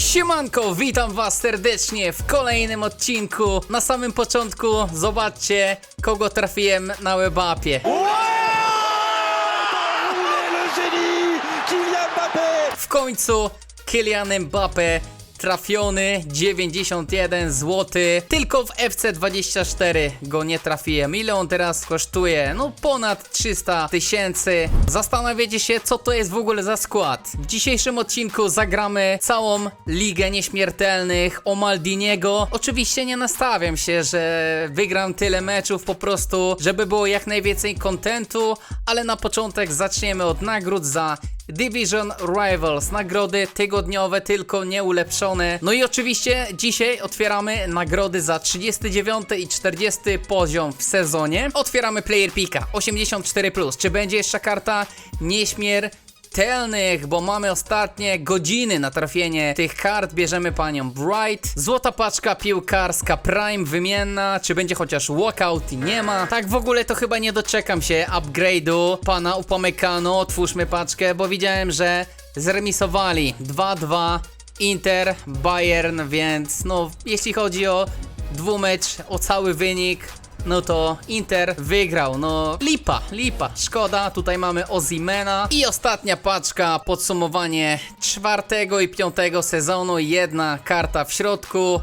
Siemanko, witam was serdecznie w kolejnym odcinku. Na samym początku zobaczcie, kogo trafiłem na webapie. W końcu Kylian Mbappe trafiony 91 zł. Tylko w FC24 go nie trafiłem. Ile on teraz kosztuje? No ponad 300 tysięcy. Zastanawiacie się, co to jest w ogóle za skład. W dzisiejszym odcinku zagramy całą Ligę Nieśmiertelnych o Maldiniego. Oczywiście nie nastawiam się, że wygram tyle meczów po prostu, żeby było jak najwięcej kontentu, ale na początek zaczniemy od nagród za Division Rivals, nagrody tygodniowe, tylko nieulepszone. No i oczywiście dzisiaj otwieramy nagrody za 39 i 40 poziom w sezonie. Otwieramy Player Pika 84+. Czy będzie jeszcze karta nieśmiertelnych, bo mamy ostatnie godziny na trafienie tych kart. Bierzemy panią Bright. Złota paczka piłkarska Prime wymienna. Czy będzie chociaż walkout nie ma? Tak w ogóle to chyba nie doczekam się upgrade'u pana Upamecano. Otwórzmy paczkę, bo widziałem, że zremisowali 2-2 Inter, Bayern, więc no jeśli chodzi o dwumecz, o cały wynik, no to Inter wygrał. No lipa, lipa, szkoda. Tutaj mamy Ozimena i ostatnia paczka, podsumowanie czwartego i piątego sezonu. Jedna karta w środku.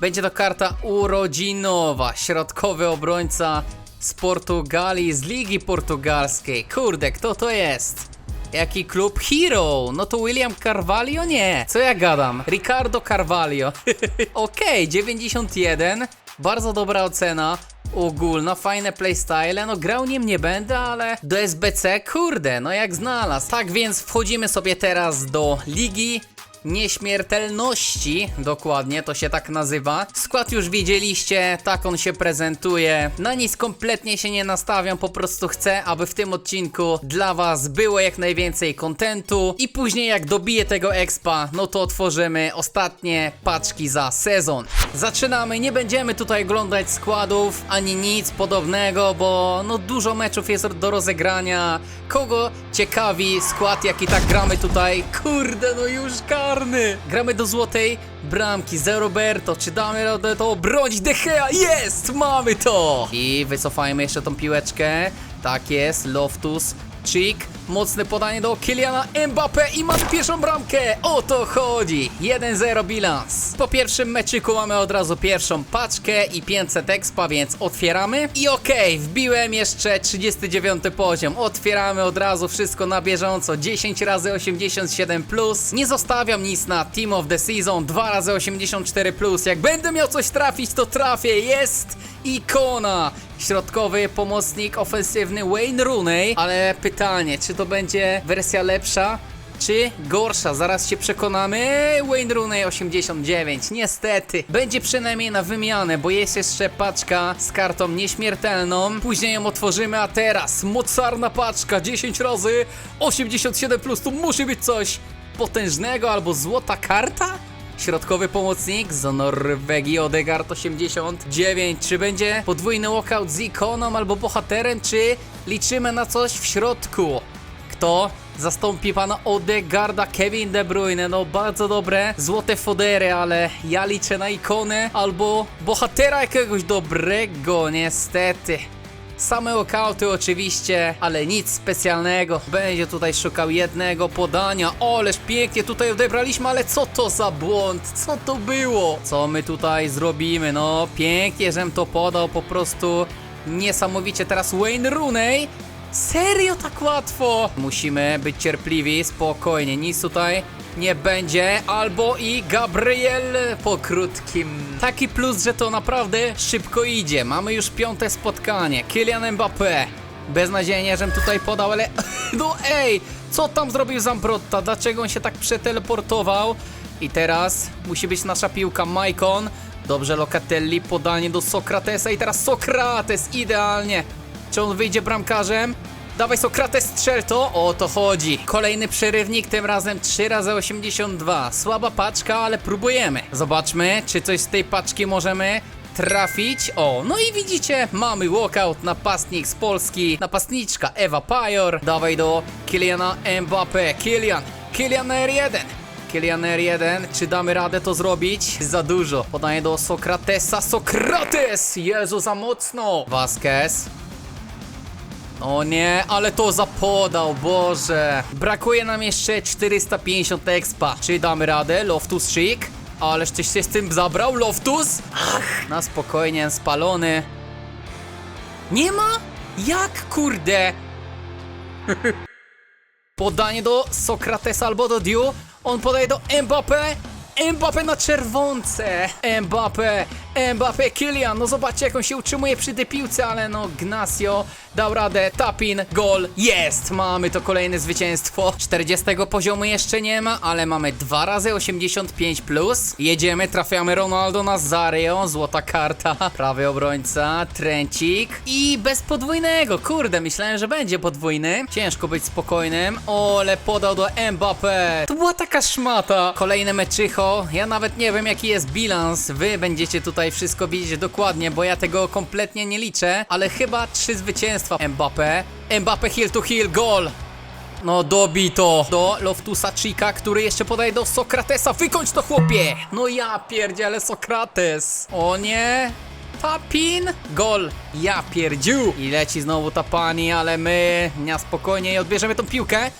Będzie to karta urodzinowa, środkowy obrońca z Portugalii, z Ligi Portugalskiej. Kurde, kto to jest? Jaki klub Hero? No to William Carvalho? Nie. Co ja gadam? Ricardo Carvalho. Okej, 91. Bardzo dobra ocena. Ogólna, fajne playstyle. No grał nim nie będę, ale do SBC, kurde, no jak znalazł. Tak więc wchodzimy sobie teraz do ligi nieśmiertelności, dokładnie to się tak nazywa. Skład już widzieliście, tak on się prezentuje. Na nic kompletnie się nie nastawiam, po prostu chcę, aby w tym odcinku dla was było jak najwięcej kontentu i później jak dobiję tego expa, no to otworzymy ostatnie paczki za sezon. Zaczynamy, nie będziemy tutaj oglądać składów ani nic podobnego, bo no dużo meczów jest do rozegrania. Kogo ciekawi skład, jaki tak gramy tutaj? Kurde, no już karny! Gramy do złotej bramki, ze Roberto, czy damy radę to obronić? De Gea, jest! Mamy to! I wycofajmy jeszcze tą piłeczkę. Tak jest, Loftus, Chick, mocne podanie do Kyliana Mbappé i mamy pierwszą bramkę! O to chodzi! 1-0 bilans. Po pierwszym meczyku mamy od razu pierwszą paczkę i 500 expa, więc otwieramy. I okej, wbiłem jeszcze 39 poziom. Otwieramy od razu wszystko na bieżąco. 10 razy 87 plus. Nie zostawiam nic na Team of the Season. 2 razy 84 plus. Jak będę miał coś trafić, to trafię. Jest! Ikona! Środkowy pomocnik ofensywny Wayne Rooney. Ale pytanie, czy to będzie wersja lepsza? Czy gorsza? Zaraz się przekonamy. Wayne Rooney 89. Niestety. Będzie przynajmniej na wymianę, bo jest jeszcze paczka z kartą nieśmiertelną. Później ją otworzymy, a teraz mocarna paczka 10 razy 87 plus. Tu musi być coś potężnego albo złota karta? Środkowy pomocnik z Norwegii Odegaard 89. Czy będzie podwójny walkout z ikoną albo bohaterem, czy liczymy na coś w środku? Kto zastąpi pana Odegarda? Kevin De Bruyne. No bardzo dobre złote fodery, ale ja liczę na ikonę albo bohatera jakiegoś dobrego, niestety. Same okauty oczywiście, ale nic specjalnego. Będzie tutaj szukał jednego podania. Oleż pięknie tutaj odebraliśmy, ale co to za błąd? Co to było? Co my tutaj zrobimy? No pięknie, żem to podał, po prostu niesamowicie. Teraz Wayne Rooney. Serio tak łatwo? Musimy być cierpliwi, spokojnie, nic tutaj nie będzie. Albo i Gabriel po krótkim. Taki plus, że to naprawdę szybko idzie. Mamy już piąte spotkanie. Kylian Mbappé. Beznadziejnie, żem tutaj podał, ale... No ej! Co tam zrobił Zambrotta? Dlaczego on się tak przeteleportował? I teraz musi być nasza piłka Maicon. Dobrze, Locatelli, podanie do Sokratesa i teraz Sokrates, idealnie. Czy on wyjdzie bramkarzem? Dawaj Sokrates, strzel to! O to chodzi. Kolejny przerywnik, tym razem 3 razy 82 Słaba paczka, ale próbujemy. Zobaczmy, czy coś z tej paczki możemy trafić. O, no i widzicie, mamy walkout, napastnik z Polski, napastniczka Ewa Pajor. Dawaj do Kyliana Mbappé. Kylian na R1. Kylian R1, czy damy radę to zrobić? Za dużo. Podaję do Sokratesa. Sokrates! Jezu, za mocno. Vasquez. O nie, ale to zapodał, Boże. Brakuje nam jeszcze 450 expa. Czy damy radę? Loftus Chic? Ależ tyś się z tym zabrał, Loftus? Ach, na spokojnie, spalony. Nie ma? Jak kurde? Podanie do Sokratesa albo do Diu. On podaje do Mbappé. Mbappé na czerwonce. Mbappé, Mbappé, Kylian. No zobaczcie jak on się utrzymuje przy tej piłce, ale no Gnacio dał radę. Tapin, gol. Jest! Mamy to kolejne zwycięstwo. 40 poziomu jeszcze nie ma, ale mamy 2 razy 85 plus. Jedziemy, trafiamy Ronaldo Nazario. Złota karta. Prawy obrońca, Trencik. I bez podwójnego. Kurde, myślałem, że będzie podwójny. Ciężko być spokojnym. Ole, podał do Mbappé. To była taka szmata. Kolejne meczycho. Ja nawet nie wiem, jaki jest bilans. Wy będziecie tutaj wszystko widzieć dokładnie, bo ja tego kompletnie nie liczę. Ale chyba trzy zwycięstwa. Mbappé. Mbappé heel to heel, gol. No dobito do Loftusa Chika, który jeszcze podaje do Sokratesa. Wykończ to chłopie! No ja pierdzielę Sokrates. O nie! Tapin! Gol! Ja pierdziu! I leci znowu Tapani, ale my na spokojnie i odbierzemy tą piłkę.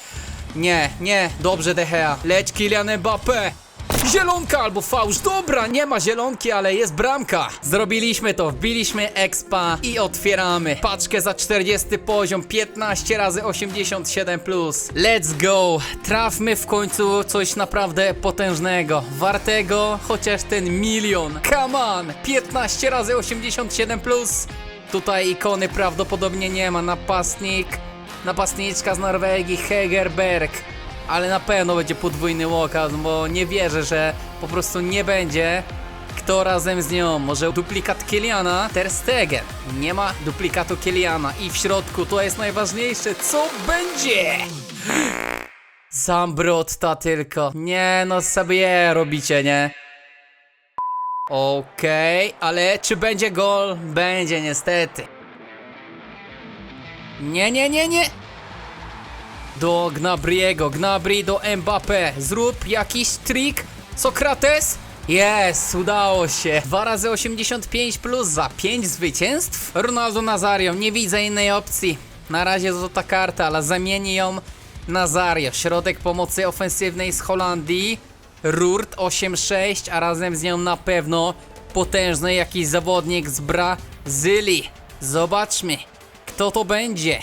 Nie, nie, dobrze De Gea. Leć Kylian Mbappé! Zielonka albo fałsz, dobra, nie ma zielonki, ale jest bramka. Zrobiliśmy to, wbiliśmy expa i otwieramy. Paczkę za 40 poziom, 15 razy 87 plus. Let's go! Trafmy w końcu coś naprawdę potężnego, wartego chociaż ten milion. Come on! 15 razy 87 plus. Tutaj ikony prawdopodobnie nie ma. Napastnik, napastniczka z Norwegii, Hegerberg ale na pewno będzie podwójny walkout, bo nie wierzę, że po prostu nie będzie kto razem z nią. Może duplikat Kiliana, Ter Stegen. Nie ma duplikatu Kiliana i w środku to jest najważniejsze. Co będzie? Zambrotta tylko. Nie no, sobie robicie, nie? Okej, ale czy będzie gol? Będzie niestety. Nie, nie, nie, nie. Do Gnabriego, Gnabry do Mbappé. Zrób jakiś trik. Sokrates? Jest, udało się. 2 razy 85 plus za 5 zwycięstw. Ronaldo Nazario, nie widzę innej opcji. Na razie złota karta, ale zamieni ją Nazario. Środek pomocy ofensywnej z Holandii. Rurt 8-6, a razem z nią na pewno potężny jakiś zawodnik z Brazylii. Zobaczmy, kto to będzie.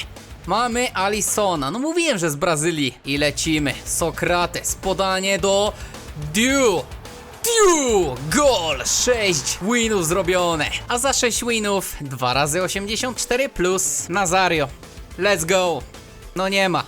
Mamy Alisona. No mówiłem, że z Brazylii. I lecimy. Sokrates. Podanie do Diu. Diu! Gol! 6 winów zrobione. A za 6 winów 2 razy 84 plus Nazario. Let's go. No nie ma.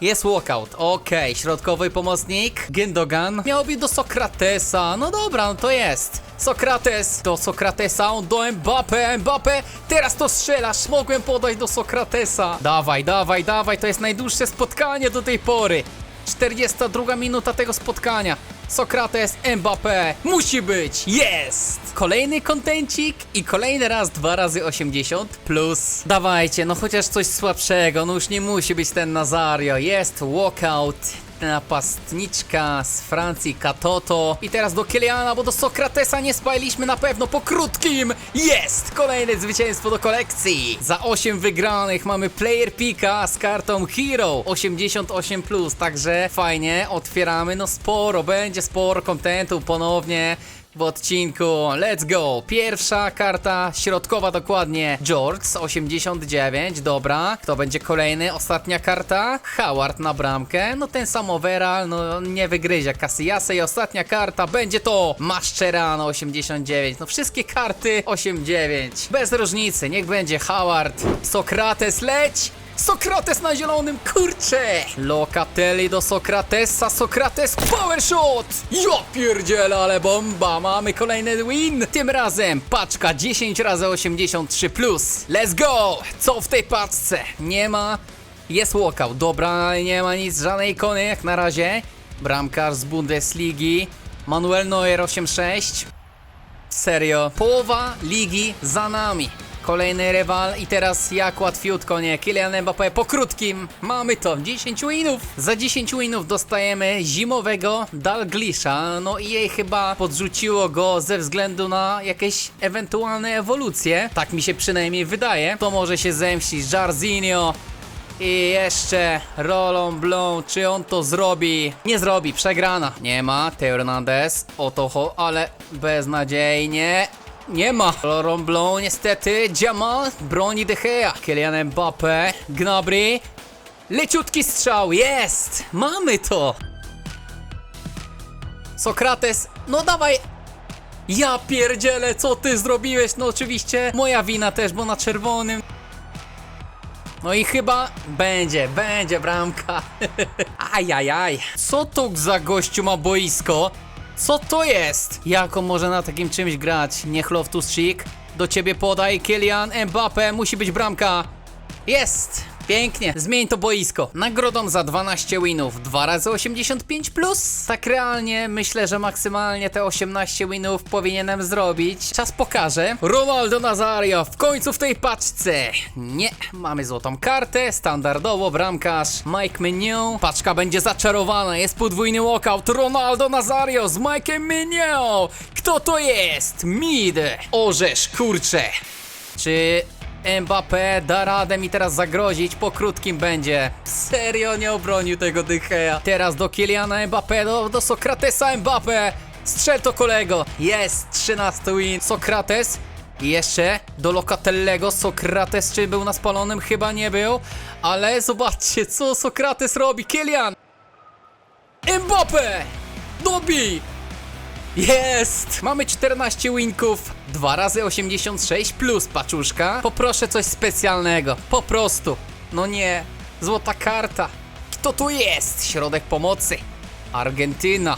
Jest walkout, okej, środkowy pomocnik, Gündogan, miał być do Sokratesa, no dobra, no to jest. Sokrates, do Sokratesa, on do Mbappé, Mbappé, teraz to strzelasz, mogłem podać do Sokratesa. Dawaj, dawaj, dawaj, to jest najdłuższe spotkanie do tej pory. 42 minuta tego spotkania. Sokrates, Mbappé, musi być, jest! Kolejny kontencik i kolejny raz 2 razy 80 plus. Dawajcie, no chociaż coś słabszego, no już nie musi być ten Nazario, jest walkout. Napastniczka z Francji, Katoto. I teraz do Kyliana, bo do Sokratesa nie spaliliśmy na pewno po krótkim. Jest! Kolejne zwycięstwo do kolekcji. Za 8 wygranych mamy Player Pika z kartą Hero 88+, plus, także fajnie, otwieramy, no sporo, będzie sporo kontentu ponownie w odcinku. Let's go! Pierwsza karta środkowa dokładnie. George z 89, dobra. Kto będzie kolejny? Ostatnia karta. Howard na bramkę. No ten sam overall, no nie wygryzie Casillasa i ostatnia karta będzie to Mascherano 89. No wszystkie karty 89. Bez różnicy, niech będzie Howard. Sokrates leć! Sokrates na zielonym, kurcze! Locatelli do Sokratesa, Sokrates power shot! Ja pierdzielę, ale bomba! Mamy kolejny win! Tym razem paczka 10 razy 83 plus. Let's go! Co w tej paczce? Nie ma... Jest walkout, dobra, nie ma nic, żadnej ikony jak na razie. Bramkarz z Bundesligi. Manuel Neuer 86. Serio, połowa ligi za nami. Kolejny rywal i teraz jak łatwiutko, nie? Kylian Mbappé po krótkim. Mamy to, 10 winów. Za 10 winów dostajemy zimowego Dalglisha. No i jej chyba podrzuciło go ze względu na jakieś ewentualne ewolucje. Tak mi się przynajmniej wydaje. To może się zemścić Jarzinho. I jeszcze Rolon Blon, czy on to zrobi? Nie zrobi, przegrana. Nie ma, Teo Hernandez, oto ho, ale beznadziejnie. Nie ma. Blon niestety, Jamal broni De Gea. Kylian Mbappé, Gnabry. Leciutki strzał, jest! Mamy to! Sokrates, no dawaj! Ja pierdzielę, co ty zrobiłeś? No oczywiście moja wina też, bo na czerwonym no i chyba będzie, będzie bramka. Ajajaj. Co to za gościu ma boisko? Co to jest? Jak on może na takim czymś grać? Niech Loftus-Cheek do ciebie podaj. Kylian Mbappé, musi być bramka. Jest! Pięknie, zmień to boisko. Nagrodą za 12 winów, 2 razy 85 plus. Tak realnie myślę, że maksymalnie te 18 winów powinienem zrobić. Czas pokaże. Ronaldo Nazario w końcu w tej paczce. Nie, mamy złotą kartę, standardowo bramkarz Mike Mignon. Paczka będzie zaczarowana, jest podwójny walkout. Ronaldo Nazario z Mike'em Mignon. Kto to jest? Mid. Orzesz, kurcze. Czy Mbappé da radę mi teraz zagrozić, po krótkim będzie. Serio nie obronił tego Dycheja. Teraz do Kyliana Mbappé, do, do Sokratesa Mbappé. Strzel to kolego. Jest, 13 win. Sokrates. I jeszcze do Lokatellego. Sokrates czy był na spalonym? Chyba nie był. Ale zobaczcie, co Sokrates robi. Kylian. Mbappé. Dobij. Jest! Mamy 14 winków, 2 razy 86 plus paczuszka. Poproszę coś specjalnego, po prostu. No nie, złota karta. Kto tu jest? Środek pomocy. Argentyna.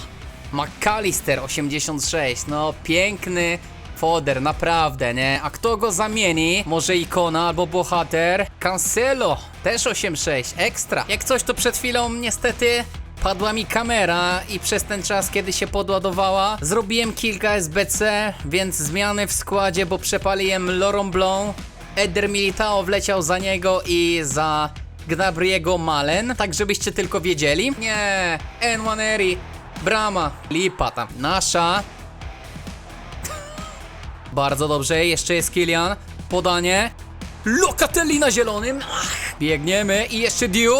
McAllister 86, no piękny foder, naprawdę, nie? A kto go zamieni? Może ikona albo bohater? Cancelo, też 86, ekstra. Jak coś to przed chwilą niestety Padła mi kamera i przez ten czas, kiedy się podładowała, zrobiłem kilka SBC, więc zmiany w składzie, bo przepaliłem Laurent Blanc, Eder Militao wleciał za niego i za Gnabriego Malen, tak żebyście tylko wiedzieli. Nie, Enwaneri, brama, lipa tam, nasza. Bardzo dobrze, jeszcze jest Kilian, podanie. Lokatelli na zielonym, Ach, biegniemy i jeszcze Diu.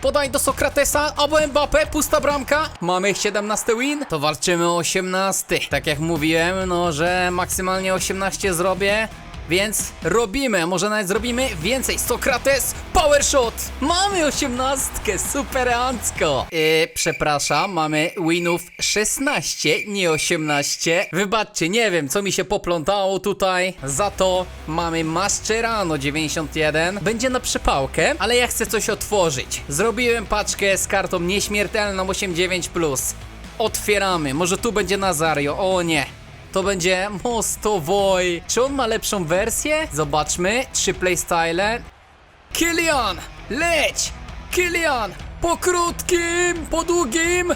Podaj do Sokratesa albo Mbappé, pusta bramka. Mamy 17 win, to walczymy o 18. Tak jak mówiłem, no że maksymalnie 18 zrobię. Więc robimy, może nawet zrobimy więcej. Sokrates, power shot! Mamy 18, superancko! Yy, przepraszam, mamy winów 16, nie 18. Wybaczcie, nie wiem co mi się poplątało tutaj. Za to mamy Mascherano 91. Będzie na przypałkę, ale ja chcę coś otworzyć. Zrobiłem paczkę z kartą nieśmiertelną 89+. Otwieramy, może tu będzie Nazario, o nie. To będzie Mostowoj. Czy on ma lepszą wersję? Zobaczmy. Trzy playstyle. Kilian! Leć! Kilian! Po krótkim, po długim!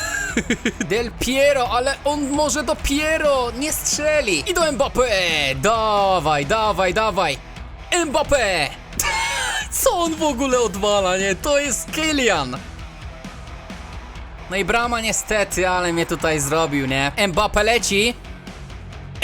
Del Piero, ale on może dopiero nie strzeli. I do Mbappé! Dawaj, dawaj, dawaj! Mbappé! Co on w ogóle odwala, nie? To jest Kilian! No i brama niestety, ale mnie tutaj zrobił, nie? Mbappé leci.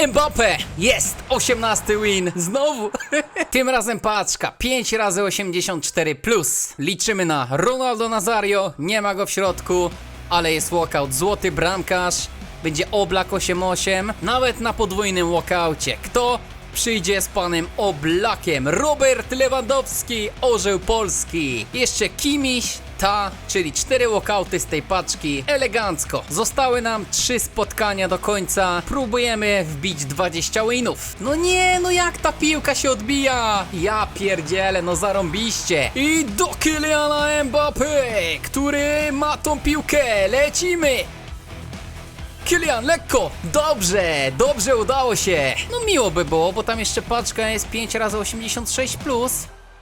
Mbappé! Jest! 18 win! Znowu! Tym razem paczka. 5 razy 84 plus. Liczymy na Ronaldo Nazario. Nie ma go w środku, ale jest walkout. Złoty bramkarz. Będzie Oblak 8-8. Nawet na podwójnym walkoucie. Kto przyjdzie z panem Oblakiem? Robert Lewandowski, orzeł Polski. Jeszcze Kimiś, ta, czyli cztery walkouty z tej paczki. Elegancko. Zostały nam trzy spotkania do końca. Próbujemy wbić 20 winów. No nie, no jak ta piłka się odbija? Ja pierdzielę, no zarąbiście. I do Kyliana Mbappé, który ma tą piłkę. Lecimy. Kylian, lekko! Dobrze, dobrze udało się! No miło by było, bo tam jeszcze paczka jest 5 razy 86 plus.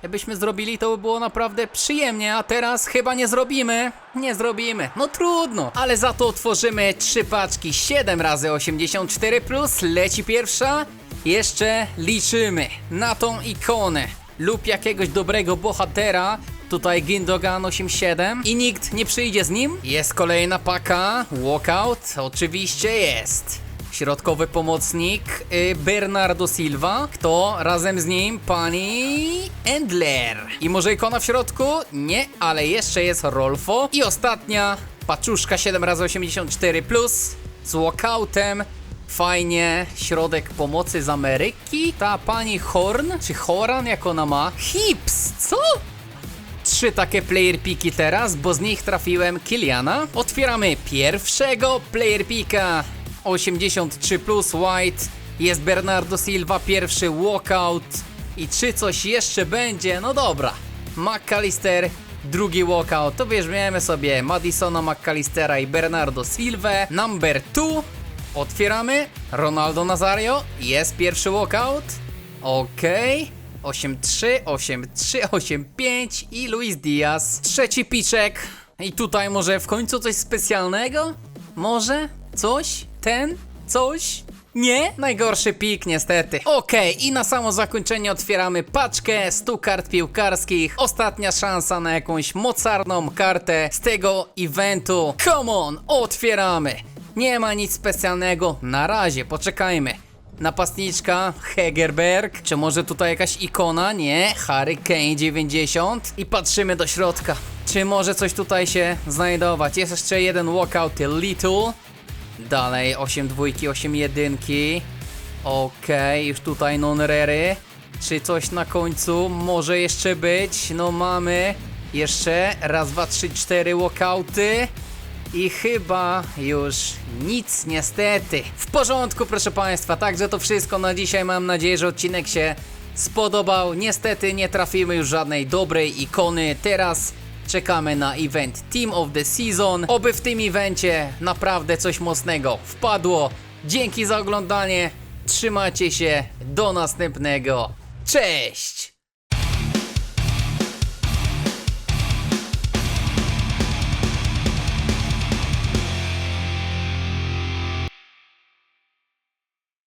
Jakbyśmy zrobili, to by było naprawdę przyjemnie, a teraz chyba nie zrobimy. Nie zrobimy. No trudno, ale za to otworzymy trzy paczki 7 razy 84 plus. Leci pierwsza. Jeszcze liczymy na tą ikonę lub jakiegoś dobrego bohatera. Tutaj Gindogan 87 i nikt nie przyjdzie z nim. Jest kolejna paka. Walkout, oczywiście jest. Środkowy pomocnik y, Bernardo Silva. Kto razem z nim? Pani Endler. I może ikona w środku? Nie, ale jeszcze jest Rolfo. I ostatnia paczuszka 7x84 plus z walkoutem. Fajnie, środek pomocy z Ameryki. Ta pani Horn, czy Horan, jak ona ma? Hips, co? Trzy takie player piki teraz, bo z nich trafiłem Kiliana. Otwieramy pierwszego player pika. 83 plus white. Jest Bernardo Silva, pierwszy walkout. I czy coś jeszcze będzie? No dobra. McAllister, drugi walkout. To weźmiemy sobie Madisona McAllistera i Bernardo Silva. Number 2. Otwieramy. Ronaldo Nazario. Jest pierwszy walkout. Okej. 8-3, 8-3, 8-5 i Luis Diaz. Trzeci piczek. I tutaj może w końcu coś specjalnego? Może? Coś? Ten? Coś? Nie? Najgorszy pik niestety. Okej, i na samo zakończenie otwieramy paczkę 100 kart piłkarskich. Ostatnia szansa na jakąś mocarną kartę z tego eventu. Come on, otwieramy. Nie ma nic specjalnego. Na razie, poczekajmy. Napastniczka Hegerberg. Czy może tutaj jakaś ikona? Nie. Harry Kane 90. I patrzymy do środka. Czy może coś tutaj się znajdować? Jest jeszcze jeden walkout Little. Dalej 8 dwójki, 8 jedynki. Okej, już tutaj non-rery. Czy coś na końcu może jeszcze być? No mamy jeszcze raz, dwa, trzy, cztery walkouty. I chyba już nic niestety. W porządku, proszę Państwa, także to wszystko na dzisiaj. Mam nadzieję, że odcinek się spodobał. Niestety nie trafimy już żadnej dobrej ikony. Teraz czekamy na event Team of the Season. Oby w tym evencie naprawdę coś mocnego wpadło. Dzięki za oglądanie. Trzymajcie się. Do następnego. Cześć!